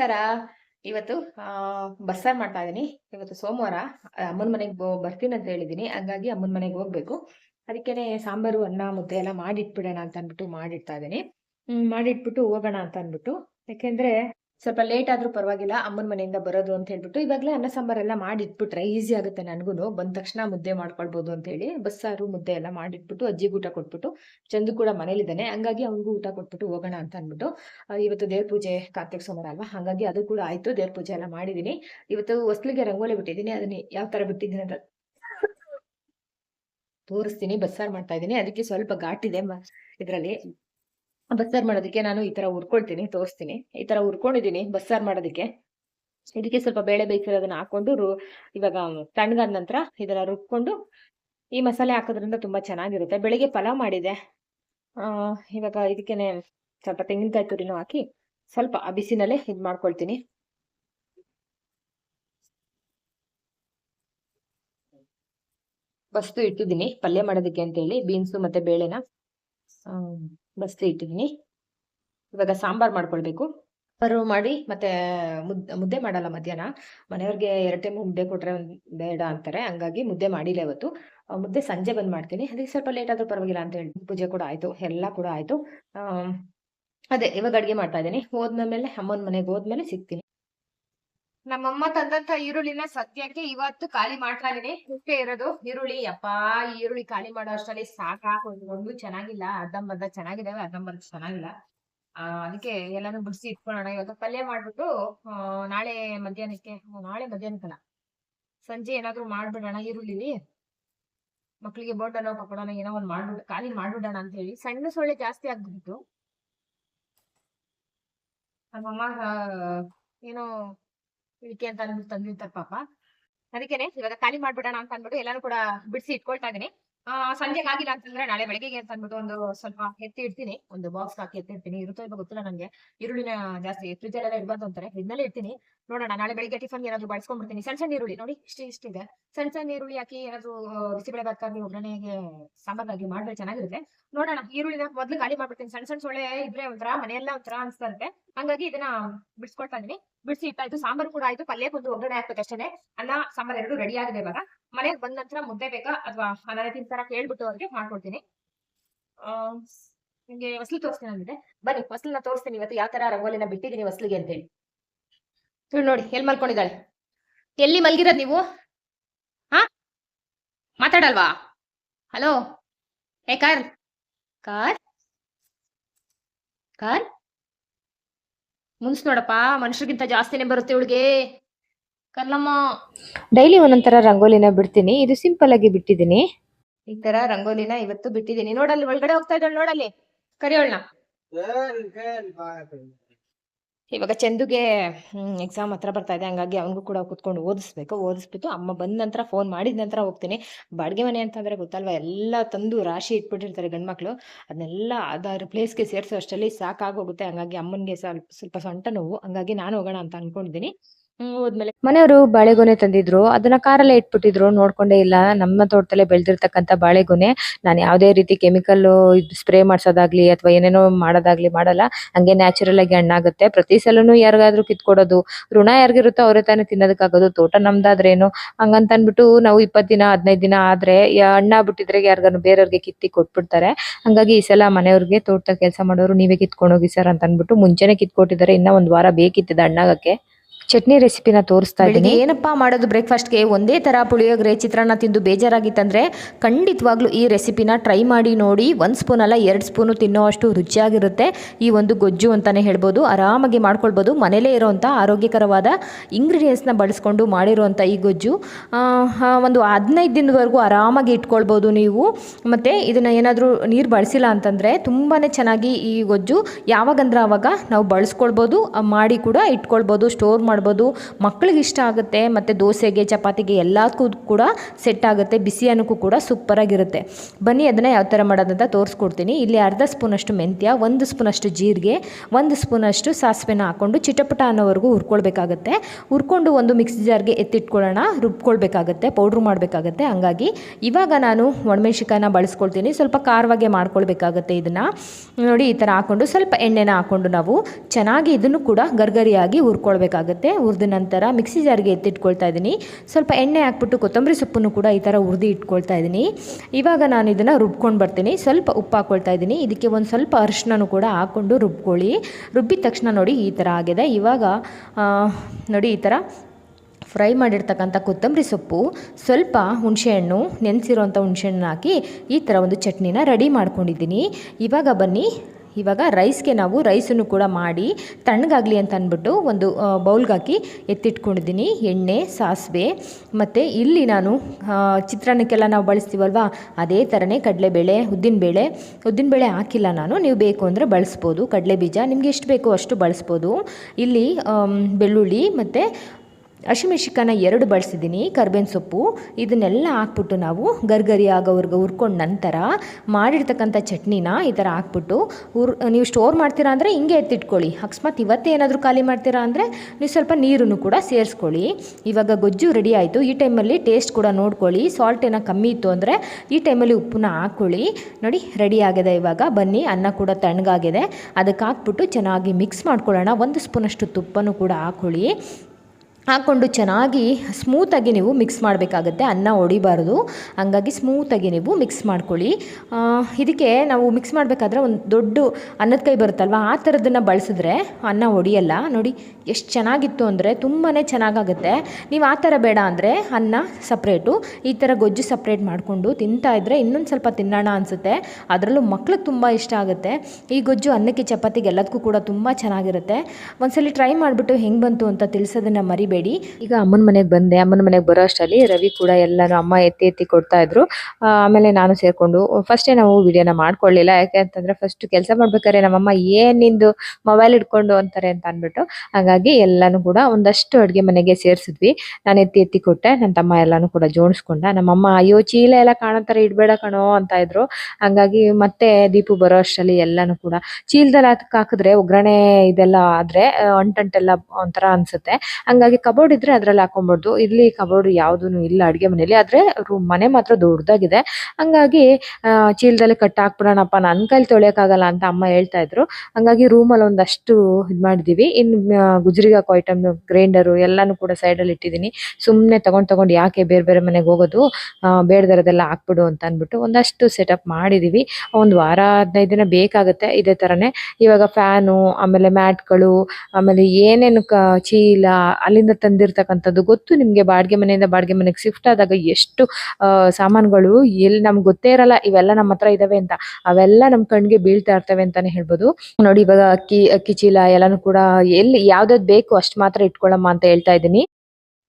ನಮಸ್ಕಾರ. ಇವತ್ತು ಬಸ್ಸಾರ್ ಮಾಡ್ತಾ ಇದೀನಿ. ಇವತ್ತು ಸೋಮವಾರ ಅಮ್ಮನ ಮನೆಗೆ ಬರ್ತೀನಿ ಅಂತ ಹೇಳಿದೀನಿ. ಹಂಗಾಗಿ ಅಮ್ಮನ ಮನೆಗೆ ಹೋಗ್ಬೇಕು. ಅದಕ್ಕೇನೆ ಸಾಂಬಾರು, ಅನ್ನ, ಮುದ್ದೆ ಎಲ್ಲ ಮಾಡಿಟ್ಬಿಡೋಣ ಅಂತ ಅಂದ್ಬಿಟ್ಟು ಮಾಡಿಡ್ತಾ ಹ್ಮ್, ಮಾಡಿಟ್ಬಿಟ್ಟು ಹೋಗೋಣ ಅಂತ ಅಂದ್ಬಿಟ್ಟು ಯಾಕೆಂದ್ರೆ ಸ್ವಲ್ಪ ಲೇಟ್ ಆದ್ರೂ ಪರವಾಗಿಲ್ಲ, ಅಮ್ಮನ ಮನೆಯಿಂದ ಬರೋದು ಅಂತ ಹೇಳ್ಬಿಟ್ಟು ಇವಾಗಲೇ ಅನ್ನ ಸಾಂಬಾರೆಲ್ಲ ಮಾಡಿಟ್ಬಿಟ್ರೆ ಈಸಿ ಆಗುತ್ತೆ ನನಗೂ ಬಂದ ತಕ್ಷಣ ಮುದ್ದೆ ಮಾಡ್ಕೊಳ್ಬೋದು ಅಂತ ಹೇಳಿ ಬಸ್ಸಾರು ಮುದ್ದೆ ಎಲ್ಲ ಮಾಡಿಟ್ಬಿಟ್ಟು ಅಜ್ಜಿಗೆ ಊಟ ಕೊಟ್ಬಿಟ್ಟು, ಚಂದು ಕೂಡ ಮನೇಲಿದ್ದಾನೆ. ಹಂಗಾಗಿ ಅವ್ನಿಗೂ ಊಟ ಕೊಟ್ಬಿಟ್ಟು ಹೋಗೋಣ ಅಂತ ಅಂದ್ಬಿಟ್ಟು ಇವತ್ತು ದೇವ್ರ ಪೂಜೆ ಕಾರ್ತಿಕ ಸೋಮವಾರ ಅಲ್ವಾ? ಹಾಗಾಗಿ ಅದು ಕೂಡ ಆಯ್ತು, ದೇವ್ರ ಪೂಜೆ ಎಲ್ಲ ಮಾಡಿದೀನಿ. ಇವತ್ತು ಹೊಸ್ಲಿಗೆ ರಂಗೋಲಿ ಬಿಟ್ಟಿದ್ದೀನಿ ಅದನ್ನ ಯಾವ ತರ ಬಿಟ್ಟಿದ್ದೀನಿ ಅಂತ ತೋರಿಸ್ತೀನಿ, ಬಸ್ಸಾರು ಮಾಡ್ತಾ ಇದ್ದೀನಿ ಅದಕ್ಕೆ ಸ್ವಲ್ಪ ಘಾಟಿದೆ ಇದರಲ್ಲಿ. ಬಸ್ಸಾರ್ ಮಾಡೋದಕ್ಕೆ ನಾನು ಈ ತರ ಹುರ್ಕೊಳ್ತೀನಿ, ತೋರಿಸ್ತೀನಿ. ಈ ತರ ಹುರ್ಕೊಂಡಿದ್ದೀನಿ ಬಸ್ಸಾರ್ ಮಾಡೋದಕ್ಕೆ. ಇದಕ್ಕೆ ಸ್ವಲ್ಪ ಬೇಳೆ ಬೇಯಿಸಿರೋದನ್ನ ಹಾಕೊಂಡು ರು, ಇವಾಗ ತಣ್ಣಗಾದ ನಂತರ ಇದನ್ನ ರುಬ್ಕೊಂಡು ಈ ಮಸಾಲೆ ಹಾಕೋದ್ರಿಂದ ತುಂಬಾ ಚೆನ್ನಾಗಿರುತ್ತೆ. ಬೆಳಿಗ್ಗೆ ಪಲಾವ್ ಮಾಡಿದೆ. ಆ, ಇವಾಗ ಇದಕ್ಕೇನೆ ಸ್ವಲ್ಪ ತೆಂಗಿನಕಾಯಿ ತುರಿನೂ ಹಾಕಿ ಸ್ವಲ್ಪ ಬಿಸಿನಲ್ಲೇ ಇದ್ ಮಾಡ್ಕೊಳ್ತೀನಿ. ಬಸ್ತು ಇಟ್ಟಿದ್ದೀನಿ ಪಲ್ಯ ಮಾಡೋದಕ್ಕೆ ಅಂತ ಹೇಳಿ ಬೀನ್ಸು ಮತ್ತೆ ಬೇಳೆನ. ಬಸ್ತು ಇಟ್ಟಿದ್ದೀನಿ ಇವಾಗ ಸಾಂಬಾರ್ ಮಾಡ್ಕೊಳ್ಬೇಕು. ಸಾಂಬಾರು ಮಾಡಿ ಮತ್ತೆ ಮುದ್ದೆ ಮುದ್ದೆ ಮಾಡಲ್ಲ ಮಧ್ಯಾಹ್ನ. ಮನೆಯವ್ರಿಗೆ ಎರಡು ಟೈಮ್ ಮುದ್ದೆ ಕೊಟ್ರೆ ಬೇಡ ಅಂತಾರೆ. ಹಂಗಾಗಿ ಮುದ್ದೆ ಮಾಡಿಲ್ಲ ಇವತ್ತು. ಮುದ್ದೆ ಸಂಜೆ ಬಂದ್ ಮಾಡ್ತೀನಿ. ಅದಕ್ಕೆ ಸ್ವಲ್ಪ ಲೇಟ್ ಆದ್ರೂ ಪರವಾಗಿಲ್ಲ ಅಂತ ಹೇಳಿ. ಪೂಜೆ ಕೂಡ ಆಯ್ತು. ಎಲ್ಲ ಕೂಡ ಆಯ್ತು. ಅದೇ ಇವಾಗ ಅಡ್ಗೆ ಮಾಡ್ತಾ ಇದ್ದೀನಿ. ಹೋದ್ಮೇಲೆ ಅಮ್ಮನ ಮನೆಗೆ ಹೋದ್ಮೇಲೆ ಸಿಗ್ತೀನಿ. ನಮ್ಮಮ್ಮ ತಂದಂತ ಈರುಳ್ಳಿನ ಸದ್ಯಕ್ಕೆ ಇವತ್ತು ಖಾಲಿ ಮಾಡ್ತಾ ಇದೀನಿ ಇರೋದು ಈರುಳ್ಳಿ. ಅಪ್ಪ ಈರುಳ್ಳಿ ಖಾಲಿ ಮಾಡೋ ಅಷ್ಟರಲ್ಲಿ ಒಂದು ಚೆನ್ನಾಗಿಲ್ಲ. ಅರ್ಧಂಬರ್ಧ ಚೆನ್ನಾಗಿದಾವೆ ಅರ್ಧಂಬರ್ಧ ಚೆನ್ನಾಗಿಲ್ಲ. ಅದಕ್ಕೆ ಎಲ್ಲಾನು ಬಿಡಿಸಿ ಇಟ್ಕೊಳ್ಳೋಣ. ಇವತ್ತು ಪಲ್ಯ ಮಾಡ್ಬಿಟ್ಟು ನಾಳೆ ಮಧ್ಯಾಹ್ನಕ್ಕೆ, ನಾಳೆ ಮಧ್ಯಾಹ್ನಕ್ಕಲ್ಲ. ಸಂಜೆ ಏನಾದ್ರು ಮಾಡ್ಬಿಡೋಣ ಈರುಳ್ಳಿಲಿ. ಮಕ್ಕಳಿಗೆ ಬೋಟನೋ ಪಕೋಡನೋ ಏನೋ ಒಂದ್ ಮಾಡ್ಬಿಟ್ಟು ಖಾಲಿ ಮಾಡ್ಬಿಡೋಣ ಅಂತ ಹೇಳಿ. ಸಣ್ಣ ಸೊಳ್ಳೆ ಜಾಸ್ತಿ ಆಗ್ಬಿಟ್ಟು ನಮ್ಮಮ್ಮ ಏನೋ ಇದಕ್ಕೆ ಅಂತ ತಂದಿರ್ತಾರೆ ಪಾಪ. ಅದಕ್ಕೇನೆ ಇವಾಗ ಖಾಲಿ ಮಾಡ್ಬಿಡೋಣ ಅಂತ ಅಂದ್ಬಿಟ್ಟು ಎಲ್ಲಾನು ಕೂಡ ಬಿಡಿಸಿ ಇಟ್ಕೊಳ್ತಾ ಇದೀನಿ ಸಂಜೆ ಆಗಿಲ್ಲ ಅಂತಂದ್ರೆ ನಾಳೆ ಬೆಳಗ್ಗೆ ಅಂತ ಅಂದ್ಬಿಟ್ಟು ಒಂದು ಸ್ವಲ್ಪ ಎತ್ತಿ ಇಡ್ತೀನಿ. ಒಂದು ಬಾಕ್ಸ್ ಹಾಕಿ ಎತ್ತಿ ಇಡ್ತೀನಿ. ಇರುತ್ತೋ ಇಲ್ವೋ ಗೊತ್ತಿಲ್ಲ ನಂಗೆ. ಈರುಳ್ಳಿನ ಜಾಸ್ತಿ ಫ್ರಿಜ್ ಅಲ್ಲೆಲ್ಲ ಇರ್ಬಾರ್ದು ಅಂತಾರೆ. ಫ್ರಿಜ್ನಲ್ಲೇ ಇಡ್ತೀನಿ. ನೋಡೋಣ, ನಾಳೆ ಬೆಳಿಗ್ಗೆ ಟಿಫನ್ ಏನಾದ್ರು ಬಳಸ್ಕೊಂಡ್ಬಿಡ್ತೀನಿ. ಸಣ್ಣ ಸಣ್ಣ ಈರುಳ್ಳಿ ನೋಡಿ, ಇಷ್ಟು ಇಷ್ಟಿದೆ ಸಣ್ಣ ಸಣ್ಣ ಈರುಳ್ಳಿ ಹಾಕಿ ಏನಾದ್ರು ಬಿಸಿಬೇಳೆ ಭಾತ್ಕಾಗಿ ಒಗ್ಗರಣೆಗೆ ಸಾಂಬಾರ್ಗಾಗಿ ಮಾಡಿದ್ರೆ ಚೆನ್ನಾಗಿರುತ್ತೆ. ನೋಡೋಣ, ಈರುಳ್ಳಿನ ಮೊದ್ಲು ಖಾಲಿ ಮಾಡ್ಬಿಡ್ತೀನಿ. ಸಣ್ಣ ಸಣ್ಣ ಸೊಳ್ಳೆ ಇದ್ರೆ ಒಂಥರ ಮನೆಯೆಲ್ಲ ಒಂಥರ ಅನ್ಸ್ತಾ ಇರುತ್ತೆ. ಹಂಗಾಗಿ ಇದನ್ನ ಬಿಡಿಸ್ಕೊಳ್ತಾ ಇದೀನಿ ಬಿಡಿಸಿ ಇಟ್ಟಾಯ್ತು, ಸಾಂಬಾರು ಕೂಡ ಆಯ್ತು. ಪಲ್ಯಕ್ಕೆ ಒಂದು ಒಗ್ಗರಣೆ ಹಾಕ್ಬೇಕು ಅಷ್ಟೇ ಅನ್ನ, ಸಾಂಬಾರ್ ಎರಡು ರೆಡಿ ಆಗಿದೆ ಇವಾಗ. ಮನೆಗೆ ಬಂದ ನಂತರ ಮುದ್ದೆ ಬೇಕಾ ಅಥವಾ ಅನ್ನ ತಿಂತಾರ ಕೇಳ್ಬಿಟ್ಟು ಅವ್ರಿಗೆ ಮಾಡ್ಕೊಡ್ತೀನಿ. ನಿಮ್ಗೆ ಹೊಸ್ಲು ತೋರಿಸ್ತೀನಿ ಅಂದ್ರೆ ಬನ್ನಿ ವಸ್ಲನ್ನ ತೋರಿಸ್ತೀನಿ. ಇವತ್ತು ಯಾವ ತರ ರಂಗೋಲಿನ ಬಿಟ್ಟಿದ್ದೀನಿ ವಸ್ಲಿಗೆ ಅಂತ ಹೇಳಿ ನೋಡಿ ಎಲ್ಲಿ ಮಲ್ಕೊಂಡಿದ್ದಾಳೆ? ಎಲ್ಲಿ ಮಲ್ಗಿರೋದ್ ನೀವು? ಹಾ? ಮಾತಾಡಲ್ವಾ? ಹಲೋ ಏ ಕಾರ್? ಕಾರ್? ಕಾರ್? ಮುನ್ಸ್ ನೋಡಪ್ಪ ಮನುಷ್ಯರಿಗಿಂತ ಜಾಸ್ತಿನೇ ಬರುತ್ತೆ ಇವಳಿಗೆ ಕರ್ಲಮ್ಮ. ಡೈಲಿ ಒಂದೊಂಥರ ರಂಗೋಲಿನ ಬಿಡ್ತೀನಿ. ಇದು ಸಿಂಪಲ್ ಆಗಿ ಬಿಟ್ಟಿದ್ದೀನಿ. ಈ ತರ ರಂಗೋಲಿನ ಇವತ್ತು ಬಿಟ್ಟಿದ್ದೀನಿ. ನೋಡಲ್ಲಿ ಒಳಗಡೆ ಹೋಗ್ತಾ ಇದ್ದಾಳೆ ನೋಡಲ್ಲಿ. ಕರಿಯೋಳ್ನ. ಇವಾಗ ಚಂದುಗೆ ಎಕ್ಸಾಮ್ ಹತ್ರ ಬರ್ತಾ ಇದೆ. ಹಂಗಾಗಿ ಅವನಿಗೂ ಕೂಡ ಕುತ್ಕೊಂಡು ಓದಿಸ್ಬೇಕು. ಓದಿಸ್ಬಿಟ್ಟು ಅಮ್ಮ ಬಂದ ನಂತರ ಫೋನ್ ಮಾಡಿದ ನಂತರ ಹೋಗ್ತೀನಿ. ಬಾಡಿಗೆ ಮನೆ ಅಂತಂದ್ರೆ ಗೊತ್ತಲ್ವಾ, ಎಲ್ಲ ತಂದು ರಾಶಿ ಇಟ್ಬಿಟ್ಟಿರ್ತಾರೆ ಗಂಡ್ಮಕ್ಳು. ಅದನ್ನೆಲ್ಲ ಅದರ ಪ್ಲೇಸ್ಗೆ ಸೇರಿಸೋ ಅಷ್ಟರಲ್ಲಿ ಸಾಕಾಗೋಗುತ್ತೆ. ಹಂಗಾಗಿ ಅಮ್ಮನಿಗೆ ಸ್ವಲ್ಪ ಸ್ವಲ್ಪ ಸೊಂಟ ನೋವು. ಹಂಗಾಗಿ ನಾನು ಹೋಗೋಣ ಅಂತ ಅನ್ಕೊಂಡಿದ್ದೀನಿ. ಹೋದ್ಮೇಲೆ. ಮನೆಯವರು ಬಾಳೆಗೊನೆ ತಂದಿದ್ರು. ಅದನ್ನ ಕಾರಲ್ಲೇ ಇಟ್ಬಿಟ್ಟಿದ್ರು. ನೋಡ್ಕೊಂಡೇ ಇಲ್ಲ. ನಮ್ಮ ತೋಟದಲ್ಲೇ ಬೆಳೆದಿರ್ತಕ್ಕಂಥ ಬಾಳೆಗೊನೆ ನಾನು ಯಾವುದೇ ರೀತಿ ಕೆಮಿಕಲ್ ಸ್ಪ್ರೇ ಮಾಡ್ಸೋದಾಗ್ಲಿ ಅಥವಾ ಏನೇನೋ ಮಾಡೋದಾಗ್ಲಿ ಮಾಡಲ್ಲ. ಹಂಗೆ ನ್ಯಾಚುರಲ್ ಆಗಿ ಹಣ್ಣಾಗುತ್ತೆ. ಪ್ರತಿ ಸಲನು ಯಾರಿಗಾದ್ರೂ ಕಿತ್ಕೊಡೋದು. ಋಣ ಯಾರಿಗಿರುತ್ತೋ ಅವರೇ ತಾನೇ ತಿನ್ನೋದಕ್ಕಾಗೋದು. ತೋಟ ನಮ್ದಾದ್ರೇನು? ಹಂಗಂತ ಅನ್ಬಿಟ್ಟು ನಾವು ಇಪ್ಪತ್ತು ದಿನ, ಹದಿನೈದು ದಿನ ಆದ್ರೆ ಹಣ್ಣಾಗ್ಬಿಟ್ಟಿದ್ರೆ ಯಾರಿಗಾರು ಬೇರೆಯವ್ರಿಗೆ ಕಿತ್ತಿ ಕೊಟ್ಬಿಡ್ತಾರೆ. ಹಂಗಾಗಿ ಈ ಸಲ ಮನೆಯವ್ರಿಗೆ ತೋಟದ ಕೆಲಸ ಮಾಡೋರು ನೀವೇ ಕಿತ್ಕೊಂಡೋಗಿ ಸರ್ ಅಂತ ಅನ್ಬಿಟ್ಟು ಮುಂಚೆನೆ ಕಿತ್ಕೊಟ್ಟಿದ್ದಾರೆ. ಇನ್ನ ಒಂದ್ ವಾರ ಬೇಕಿತ್ತು ಹಣ್ಣಾಗಕ್ಕೆ. ಚಟ್ನಿ ರೆಸಿಪಿನ ತೋರಿಸ್ತಾ ಇದ್ದೀನಿ. ಏನಪ್ಪ ಮಾಡೋದು ಬ್ರೇಕ್ಫಾಸ್ಟ್ಗೆ ಒಂದೇ ಥರ ಪುಳಿಯೋಗರೆ ಚಿತ್ರಾನ್ನ ತಿಂದು ಬೇಜಾರಾಗಿತ್ತಂದ್ರೆ ಖಂಡಿತವಾಗ್ಲೂ ಈ ರೆಸಿಪಿನ ಟ್ರೈ ಮಾಡಿ ನೋಡಿ ಒಂದು ಸ್ಪೂನ್ ಅಲ್ಲ ಎರಡು ಸ್ಪೂನು ತಿನ್ನೋ ಅಷ್ಟು ರುಚಿಯಾಗಿರುತ್ತೆ. ಈ ಒಂದು ಗೊಜ್ಜು ಅಂತಲೇ ಹೇಳ್ಬೋದು. ಆರಾಮಾಗಿ ಮಾಡ್ಕೊಳ್ಬೋದು. ಮನೇಲೇ ಇರೋವಂಥ ಆರೋಗ್ಯಕರವಾದ ಇಂಗ್ರೀಡಿಯೆಂಟ್ಸ್ನ ಬಳಸ್ಕೊಂಡು ಮಾಡಿರುವಂಥ ಈ ಗೊಜ್ಜು. ಒಂದು ಹದಿನೈದು ದಿನದವರೆಗೂ ಆರಾಮಾಗಿ ಇಟ್ಕೊಳ್ಬೋದು ನೀವು. ಮತ್ತು ಇದನ್ನು ಏನಾದರೂ ನೀರು ಬಳಸಿಲ್ಲ ಅಂತಂದರೆ ತುಂಬಾ ಚೆನ್ನಾಗಿ ಈ ಗೊಜ್ಜು ಯಾವಾಗಂದ್ರೆ ಆವಾಗ ನಾವು ಬಳಸ್ಕೊಳ್ಬೋದು ಮಾಡಿ ಕೂಡ ಇಟ್ಕೊಳ್ಬೋದು ಸ್ಟೋರ್ ಮಾಡ್ಬೋದು ಮಾಡ್ಬೋದು. ಮಕ್ಕಳಿಗೆ ಇಷ್ಟ ಆಗುತ್ತೆ, ಮತ್ತು ದೋಸೆಗೆ, ಚಪಾತಿಗೆ ಎಲ್ಲದಕ್ಕೂ ಕೂಡ ಸೆಟ್ ಆಗುತ್ತೆ. ಬಿಸಿ ಅನ್ನಕ್ಕೂ ಕೂಡ ಸೂಪರಾಗಿರುತ್ತೆ ಬನ್ನಿ, ಅದನ್ನು ಯಾವ ಥರ ಮಾಡೋದಂತ ತೋರಿಸ್ಕೊಡ್ತೀನಿ. ಇಲ್ಲಿ ಅರ್ಧ ಸ್ಪೂನಷ್ಟು ಮೆಂತ್ಯ, ಒಂದು ಸ್ಪೂನಷ್ಟು ಜೀರಿಗೆ, ಒಂದು ಸ್ಪೂನಷ್ಟು ಸಾಸಿವೆನ ಹಾಕ್ಕೊಂಡು ಚಿಟಪಟ ಅನ್ನೋವರೆಗೂ ಹುರ್ಕೊಳ್ಬೇಕಾಗತ್ತೆ. ಹುರ್ಕೊಂಡು ಒಂದು ಮಿಕ್ಸಿ ಜಾರ್ಗೆ ಎತ್ತಿಟ್ಕೊಳ್ಳೋಣ, ರುಬ್ಕೊಳ್ಬೇಕಾಗತ್ತೆ ಪೌಡ್ರ್ ಮಾಡಬೇಕಾಗತ್ತೆ. ಹಂಗಾಗಿ ಇವಾಗ ನಾನು ಒಣಮೆಣ್ಸಿಕಾಯನ್ನ ಬಳಸ್ಕೊಳ್ತೀನಿ. ಸ್ವಲ್ಪ ಖಾರವಾಗೆ ಮಾಡ್ಕೊಳ್ಬೇಕಾಗತ್ತೆ ಇದನ್ನು. ನೋಡಿ, ಈ ಥರ ಹಾಕ್ಕೊಂಡು ಸ್ವಲ್ಪ ಎಣ್ಣೆನ ಹಾಕ್ಕೊಂಡು ನಾವು ಚೆನ್ನಾಗಿ ಇದನ್ನು ಕೂಡ ಗರ್ಗರಿಯಾಗಿ ಹುರ್ಕೊಳ್ಬೇಕಾಗತ್ತೆ. ಹುರಿದ ನಂತರ ಮಿಕ್ಸಿ ಜಾರಿಗೆ ಎತ್ತಿಟ್ಕೊಳ್ತಾ ಇದ್ದೀನಿ. ಸ್ವಲ್ಪ ಎಣ್ಣೆ ಹಾಕ್ಬಿಟ್ಟು ಕೊತ್ತಂಬರಿ ಸೊಪ್ಪನ್ನು ಕೂಡ ಈ ಥರ ಹುರಿದು ಇಟ್ಕೊಳ್ತಾ ಇದ್ದೀನಿ. ಇವಾಗ ನಾನು ಇದನ್ನು ರುಬ್ಕೊಂಡು ಬರ್ತೀನಿ. ಸ್ವಲ್ಪ ಉಪ್ಪು ಹಾಕ್ಕೊಳ್ತಾ ಇದ್ದೀನಿ. ಇದಕ್ಕೆ ಒಂದು ಸ್ವಲ್ಪ ಅರಿಶಿನೂ ಕೂಡ ಹಾಕ್ಕೊಂಡು ರುಬ್ಕೊಳ್ಳಿ. ರುಬ್ಬಿದ ತಕ್ಷಣ ನೋಡಿ ಈ ಥರ ಆಗಿದೆ. ಇವಾಗ ನೋಡಿ ಈ ಥರ ಫ್ರೈ ಮಾಡಿರ್ತಕ್ಕಂಥ ಕೊತ್ತಂಬರಿ ಸೊಪ್ಪು, ಸ್ವಲ್ಪ ಹುಣಸೆಹಣ್ಣು, ನೆನೆಸಿರೋಂಥ ಹುಣಸೆಹಣ್ಣು ಹಾಕಿ ಈ ಥರ ಒಂದು ಚಟ್ನಿನ ರೆಡಿ ಮಾಡ್ಕೊಂಡಿದ್ದೀನಿ. ಇವಾಗ ಬನ್ನಿ ಇವಾಗ ರೈಸ್ಗೆ ನಾವು ರೈಸನ್ನು ಕೂಡ ಮಾಡಿ ತಣ್ಣಗಾಗಲಿ ಅಂತ ಅಂದ್ಬಿಟ್ಟು ಒಂದು ಬೌಲ್ಗೆ ಹಾಕಿ ಎತ್ತಿಟ್ಕೊಂಡಿದ್ದೀನಿ. ಎಣ್ಣೆ, ಸಾಸಿವೆ ಮತ್ತು ಇಲ್ಲಿ ನಾನು ಚಿತ್ರಾನ್ನಕ್ಕೆಲ್ಲ ನಾವು ಬಳಸ್ತೀವಲ್ವ? ಅದೇ ಥರನೇ ಕಡಲೆಬೇಳೆ, ಉದ್ದಿನಬೇಳೆ. ಉದ್ದಿನಬೇಳೆ ಹಾಕಿಲ್ಲ ನಾನು. ನೀವು ಬೇಕು ಅಂದರೆ ಬಳಸ್ಬೋದು. ಕಡಲೆ ಬೀಜ ನಿಮಗೆ ಎಷ್ಟು ಬೇಕೋ ಅಷ್ಟು ಬಳಸ್ಬೋದು. ಇಲ್ಲಿ ಬೆಳ್ಳುಳ್ಳಿ ಮತ್ತು ಹಸಿಮೆಣ್ಸಿಕಾಯನ್ನ ಎರಡು ಬಳಸಿದ್ದೀನಿ, ಕರ್ಬೇವಿನ ಸೊಪ್ಪು. ಇದನ್ನೆಲ್ಲ ಹಾಕ್ಬಿಟ್ಟು ನಾವು ಗರ್ಗರಿ ಆಗೋವರೆಗೂ ಹುರ್ಕೊಂಡ ನಂತರ ಮಾಡಿರ್ತಕ್ಕಂಥ ಚಟ್ನಿನ ಈ ಥರ ಹಾಕ್ಬಿಟ್ಟು ಹುರ್, ನೀವು ಸ್ಟೋರ್ ಮಾಡ್ತೀರಾ ಅಂದರೆ ಹಿಂಗೆ ಎತ್ತಿಟ್ಕೊಳ್ಳಿ. ಅಕಸ್ಮಾತ್ ಇವತ್ತೇ ಏನಾದರೂ ಖಾಲಿ ಮಾಡ್ತೀರಾ ಅಂದರೆ ನೀವು ಸ್ವಲ್ಪ ನೀರನ್ನು ಕೂಡ ಸೇರಿಸ್ಕೊಳ್ಳಿ. ಇವಾಗ ಗೊಜ್ಜು ರೆಡಿ ಆಯಿತು. ಈ ಟೈಮಲ್ಲಿ ಟೇಸ್ಟ್ ಕೂಡ ನೋಡ್ಕೊಳ್ಳಿ. ಸಾಲ್ಟ್ ಏನೋ ಕಮ್ಮಿ ಇತ್ತು ಅಂದರೆ ಈ ಟೈಮಲ್ಲಿ ಉಪ್ಪನ್ನ ಹಾಕ್ಕೊಳ್ಳಿ. ನೋಡಿ ರೆಡಿ ಆಗಿದೆ ಇವಾಗ. ಬನ್ನಿ, ಅನ್ನ ಕೂಡ ತಣ್ಣಗಾಗಿದೆ. ಅದಕ್ಕೆ ಹಾಕ್ಬಿಟ್ಟು ಚೆನ್ನಾಗಿ ಮಿಕ್ಸ್ ಮಾಡ್ಕೊಳ್ಳೋಣ. ಒಂದು ಸ್ಪೂನಷ್ಟು ತುಪ್ಪನೂ ಕೂಡ ಹಾಕ್ಕೊಳ್ಳಿ. ಹಾಕ್ಕೊಂಡು ಚೆನ್ನಾಗಿ ಸ್ಮೂತಾಗಿ ನೀವು ಮಿಕ್ಸ್ ಮಾಡಬೇಕಾಗತ್ತೆ. ಅನ್ನ ಹೊಡಿಬಾರ್ದು. ಹಂಗಾಗಿ ಸ್ಮೂತಾಗಿ ನೀವು ಮಿಕ್ಸ್ ಮಾಡ್ಕೊಳ್ಳಿ. ಇದಕ್ಕೆ ನಾವು ಮಿಕ್ಸ್ ಮಾಡಬೇಕಾದ್ರೆ ಒಂದು ದೊಡ್ಡ ಅನ್ನದ ಕೈ ಬರುತ್ತಲ್ವ? ಆ ಥರದನ್ನು ಬಳಸಿದ್ರೆ ಅನ್ನ ಹೊಡಿಯಲ್ಲ. ನೋಡಿ, ಎಷ್ಟು ಚೆನ್ನಾಗಿತ್ತು ಅಂದರೆ ತುಂಬಾ ಚೆನ್ನಾಗಾಗುತ್ತೆ. ನೀವು ಆ ಥರ ಬೇಡ ಅಂದರೆ ಅನ್ನ ಸಪ್ರೇಟು ಈ ಥರ ಗೊಜ್ಜು ಸಪ್ರೇಟ್ ಮಾಡಿಕೊಂಡು ತಿಂತಾ ಇದ್ದರೆ ಇನ್ನೊಂದು ಸ್ವಲ್ಪ ತಿನ್ನೋಣ ಅನಿಸುತ್ತೆ. ಅದರಲ್ಲೂ ಮಕ್ಳಿಗೆ ತುಂಬ ಇಷ್ಟ ಆಗುತ್ತೆ. ಈ ಗೊಜ್ಜು ಅನ್ನಕ್ಕೆ ಚಪಾತಿಗೆ ಎಲ್ಲದಕ್ಕೂ ಕೂಡ ತುಂಬ ಚೆನ್ನಾಗಿರುತ್ತೆ. ಒಂದ್ಸಲಿ ಟ್ರೈ ಮಾಡಿಬಿಟ್ಟು ಹೆಂಗೆ ಬಂತು ಅಂತ ತಿಳಿಸೋದನ್ನು ಮರಿಬೇಡಿ. ಈಗ ಅಮ್ಮನ ಮನೆಗೆ ಬಂದೆ. ಅಮ್ಮನ ಮನೆಗೆ ಬರೋ ಅಷ್ಟರಲ್ಲಿ ರವಿ ಕೂಡ ಎಲ್ಲಾನು ಅಮ್ಮ ಎತ್ತಿ ಎತ್ತಿ ಕೊಡ್ತಾ ಇದ್ರು. ಆಮೇಲೆ ನಾನು ಸೇರ್ಕೊಂಡು ಫಸ್ಟೇ ನಾವು ವಿಡಿಯೋನ ಮಾಡ್ಕೊಳ್ಳಿಲ್ಲ. ಯಾಕೆ ಅಂತಂದ್ರೆ ಫಸ್ಟ್ ಕೆಲಸ ಮಾಡ್ಬೇಕಾದ್ರೆ ನಮ್ಮಮ್ಮ ಏನ್ ನಿಂದು ಮೊಬೈಲ್ ಇಟ್ಕೊಂಡು ಅಂತಾರೆ ಅಂತ ಅನ್ಬಿಟ್ಟು ಹಾಗಾಗಿ ಎಲ್ಲಾನು ಕೂಡ ಒಂದಷ್ಟು ಅಡುಗೆ ಮನೆಗೆ ಸೇರ್ಸಿದ್ವಿ. ನಾನು ಎತ್ತಿ ಎತ್ತಿ ಕೊಟ್ಟೆ. ನನ್ನ ತಮ್ಮ ಎಲ್ಲಾನು ಕೂಡ ಜೋಡಿಸ್ಕೊಂಡ ನಮ್ಮಮ್ಮ ಅಯ್ಯೋ ಚೀಲ ಎಲ್ಲ ಕಾಣೋ ಥರ ಇಡ್ಬೇಡ ಕಣೋ ಅಂತ ಇದ್ರು. ಹಂಗಾಗಿ ಮತ್ತೆ ದೀಪು ಬರೋ ಅಷ್ಟರಲ್ಲಿ ಎಲ್ಲಾನು ಕೂಡ ಚೀಲದಲ್ಲಿ ಹಾಕ್ ಹಾಕಿದ್ರೆ ಒಗ್ಗರಣೆ ಇದೆಲ್ಲ ಆದ್ರೆ ಅಂಟಂಟೆಲ್ಲ ಒಂಥರ ಅನ್ಸುತ್ತೆ. ಹಂಗಾಗಿ ಕಬೋರ್ಡ್ ಇದ್ರೆ ಅದ್ರಲ್ಲಿ ಹಾಕೊಂಬೋದು ಇಲ್ಲಿ ಕಬೋರ್ಡ್ ಯಾವ್ದು ಇಲ್ಲ ಅಡಿಗೆ ಮನೇಲಿ ಆದ್ರೆ ರೂಮ್ ಮನೆ ಮಾತ್ರ ದೊಡ್ಡದಾಗಿದೆ. ಹಂಗಾಗಿ ಚೀಲದಲ್ಲಿ ಕಟ್ ಹಾಕ್ಬಿಡೋಣಪ್ಪ ನನ್ ಕೈಲಿ ತೊಳೆಯಕ್ಕಾಗಲ್ಲ ಅಂತ ಅಮ್ಮ ಹೇಳ್ತಾ ಇದ್ರು. ಹಂಗಾಗಿ ರೂಮಲ್ಲಿ ಒಂದಷ್ಟು ಇದ್ ಮಾಡಿದೀವಿ. ಇನ್ ಗುಜರಿಗೆ ಹಾಕೋ ಐಟಮ್ ಗ್ರೈಂಡರು ಎಲ್ಲಾನು ಕೂಡ ಸೈಡ್ ಅಲ್ಲಿ ಇಟ್ಟಿದೀನಿ ಸುಮ್ನೆ ತಗೊಂಡ್ ತಗೊಂಡ್ ಯಾಕೆ ಬೇರೆ ಬೇರೆ ಮನೆಗೆ ಹೋಗೋದು? ಬೇಡದಿರೋದೆಲ್ಲ ಹಾಕ್ಬಿಡು ಅಂತ ಅನ್ಬಿಟ್ಟು ಒಂದಷ್ಟು ಸೆಟಪ್ ಮಾಡಿದೀವಿ. ಒಂದ್ ವಾರ ಹದಿನೈದು ದಿನ ಬೇಕಾಗುತ್ತೆ ಇದೇ ತರನೇ. ಇವಾಗ ಫ್ಯಾನು ಆಮೇಲೆ ಮ್ಯಾಟ್ಗಳು, ಆಮೇಲೆ ಏನೇನು ಚೀಲ, ಅಲ್ಲಿಂದ ತಂದಿರ್ತಕ್ಕಂಥದ್ದು ಗೊತ್ತು. ನಿಮ್ಗೆ ಬಾಡಿಗೆ ಮನೆಯಿಂದ ಬಾಡಿಗೆ ಮನೆಗೆ ಶಿಫ್ಟ್ ಆದಾಗ ಎಷ್ಟು ಸಾಮಾನುಗಳು ಎಲ್ಲಿ ನಮ್ಗೆ ಗೊತ್ತೇ ಇರಲ್ಲ, ಇವೆಲ್ಲ ನಮ್ಮ ಹತ್ರ ಇದಾವೆ ಅಂತ. ಅವೆಲ್ಲ ನಮ್ ಕಣ್ಗೆ ಬೀಳ್ತಾ ಇರ್ತವೆ ಅಂತಾನೆ ಹೇಳ್ಬೋದು. ನೋಡಿ ಇವಾಗ ಅಕ್ಕಿ ಅಕ್ಕಿ ಚೀಲ ಎಲ್ಲಾನು ಕೂಡ ಎಲ್ಲಿ ಯಾವ್ದಾದ್ ಬೇಕು ಅಷ್ಟು ಮಾತ್ರ ಇಟ್ಕೊಳ್ಳಮ್ಮ ಅಂತ ಹೇಳ್ತಾ ಇದ್ದೀನಿ.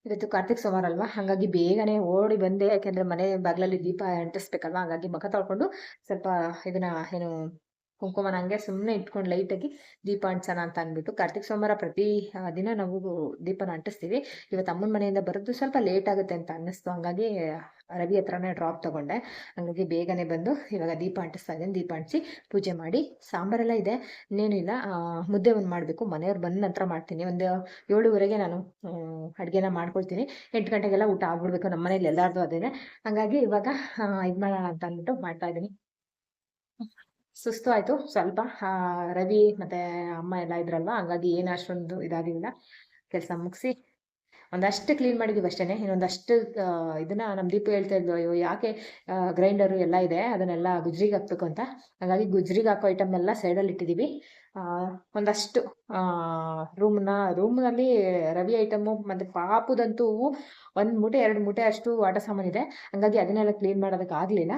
ಇವತ್ತು ಕಾರ್ತಿಕ್ ಸೋಮವಾರ ಅಲ್ವಾ? ಹಾಗಾಗಿ ಬೇಗನೆ ಓಡಿ ಬಂದೆ. ಯಾಕೆಂದ್ರೆ ಮನೆ ಬಾಗ್ಲಲ್ಲಿ ದೀಪ ಅಂಟಿಸ್ಬೇಕಲ್ವಾ? ಹಾಗಾಗಿ ಮುಖ ತೊಳ್ಕೊಂಡು ಸ್ವಲ್ಪ ಇದನ್ನ ಏನು ಕುಂಕುಮನ ಹಂಗೆ ಸುಮ್ಮನೆ ಇಟ್ಕೊಂಡು ಲೈಟಾಗಿ ದೀಪ ಅಂಟಿಸೋಣ ಅಂತ ಅಂದ್ಬಿಟ್ಟು ಕಾರ್ತಿಕ್ ಸೋಮವಾರ ಪ್ರತಿ ದಿನ ನಾವು ದೀಪನ ಅಂಟಿಸ್ತೀವಿ. ಇವತ್ತು ಅಮ್ಮನ ಮನೆಯಿಂದ ಬರೋದು ಸ್ವಲ್ಪ ಲೇಟ್ ಆಗುತ್ತೆ ಅಂತ ಅನ್ನಿಸ್ತು. ಹಂಗಾಗಿ ರವಿ ಹತ್ರನೇ ಡ್ರಾಪ್ ತಗೊಂಡೆ. ಹಂಗಾಗಿ ಬೇಗನೆ ಬಂದು ಇವಾಗ ದೀಪ ಅಂಟಿಸ್ತಾ ಇದ್ದೀನಿ. ದೀಪ ಅಂಟಿಸಿ ಪೂಜೆ ಮಾಡಿ. ಸಾಂಬಾರೆಲ್ಲ ಇದೆ. ಇನ್ನೇನು ಇಲ್ಲ. ಮುದ್ದೆ ಒಂದು ಮಾಡಬೇಕು. ಮನೆಯವ್ರು ಬಂದ ನಂತರ ಮಾಡ್ತೀನಿ. ಒಂದು ಏಳುವರೆಗೆ ನಾನು ಅಡುಗೆನ ಮಾಡ್ಕೊಳ್ತೀನಿ. ಎಂಟು ಗಂಟೆಗೆಲ್ಲ ಊಟ ಆಗ್ಬಿಡ್ಬೇಕು. ನಮ್ಮ ಮನೇಲಿ ಎಲ್ಲಾರ್ದು ಅದೇನೆ. ಹಂಗಾಗಿ ಇವಾಗ ಇದು ಮಾಡೋಣ ಅಂತ ಅಂದ್ಬಿಟ್ಟು ಮಾಡ್ತಾ ಇದ್ದೀನಿ. ಸುಸ್ತು ಆಯ್ತು ಸ್ವಲ್ಪ ರವಿ ಮತ್ತೆ ಅಮ್ಮ ಎಲ್ಲ ಇದ್ರಲ್ವ, ಹಂಗಾಗಿ ಏನು ಅಷ್ಟೊಂದು ಇದಾಗಿಲ್ಲ ಕೆಲಸ ಮುಗಿಸಿ, ಒಂದಷ್ಟು ಕ್ಲೀನ್ ಮಾಡಿದೀವಿ ಅಷ್ಟೇನೆ. ಇನ್ನೊಂದಷ್ಟು ಇದನ್ನ ನಮ್ಮ ದೀಪ ಹೇಳ್ತಾ ಇದ್ಲು, ಅಯ್ಯೋ, ಯಾಕೆ ಗ್ರೈಂಡರು ಎಲ್ಲ ಇದೆ, ಅದನ್ನೆಲ್ಲ ಗುಜ್ರಿಗೆ ಹಾಕ್ಬೇಕು ಅಂತ? ಹಾಗಾಗಿ ಗುಜ್ರಿಗೆ ಹಾಕೋ ಐಟಮ್ ಎಲ್ಲ ಸೈಡಲ್ಲಿ ಇಟ್ಟಿದ್ದೀವಿ ಒಂದಷ್ಟು ರೂಮ್ನ ರೂಮ್ನಲ್ಲಿ ರವಿ ಐಟಮು ಮತ್ತೆ ಪಾಪುದಂತೂ ಒಂದು ಮೂಟೆ, ಎರಡು ಮೂಟೆ ಅಷ್ಟು ಆಟ ಸಾಮಾನಿದೆ ಹಂಗಾಗಿ ಅದನ್ನೆಲ್ಲ ಕ್ಲೀನ್ ಮಾಡೋದಕ್ಕೆ ಆಗಲಿಲ್ಲ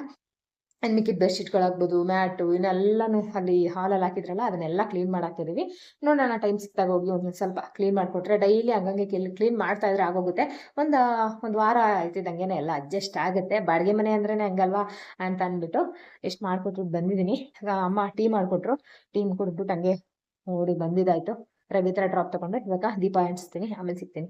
ಇನ್ನು ಮಿಕ್ಕಿದ ಬೆಡ್ಶೀಟ್ಗಳಾಗ್ಬೋದು, ಮ್ಯಾಟು, ಇನ್ನೆಲ್ಲನೂ ಅಲ್ಲಿ ಹಾಲಲ್ಲಿ ಹಾಕಿದ್ರಲ್ಲ, ಅದನ್ನೆಲ್ಲ ಕ್ಲೀನ್ ಮಾಡಾಕ್ತಿದ್ದೀವಿ ನೋಡೋಣ ಟೈಮ್ ಸಿಕ್ತಾಗ ಹೋಗಿ ಒಂದು ಸ್ವಲ್ಪ ಕ್ಲೀನ್ ಮಾಡಿಕೊಟ್ರೆ ಡೈಲಿ ಹಂಗಂಗೆ ಕ್ಲೀನ್ ಮಾಡ್ತಾ ಇದ್ರೆ ಆಗೋಗುತ್ತೆ. ಒಂದು ಒಂದು ವಾರ ಆಯ್ತಿದ್ದಂಗೆನೆ ಎಲ್ಲ ಅಡ್ಜಸ್ಟ್ ಆಗುತ್ತೆ. ಬಾಡಿಗೆ ಮನೆ ಅಂದ್ರೇ ಹಂಗಲ್ವಾ ಅಂತ ಅಂದ್ಬಿಟ್ಟು ಎಷ್ಟು ಮಾಡಿಕೊಟ್ರು ಬಂದಿದ್ದೀನಿ ಅಮ್ಮ ಟೀ ಮಾಡಿಕೊಟ್ರು. ಟೀ ಕುಡಿದ್ಬಿಟ್ಟು ಹಂಗೆ ಓಡಿ ಬಂದಿದ್ದಾಯ್ತು. ರವಿ ಥರ ಡ್ರಾಪ್ ತಗೊಂಡು ಇವಾಗ ದೀಪ ಎಣಿಸ್ತೀನಿ ಆಮೇಲೆ ಸಿಗ್ತೀನಿ.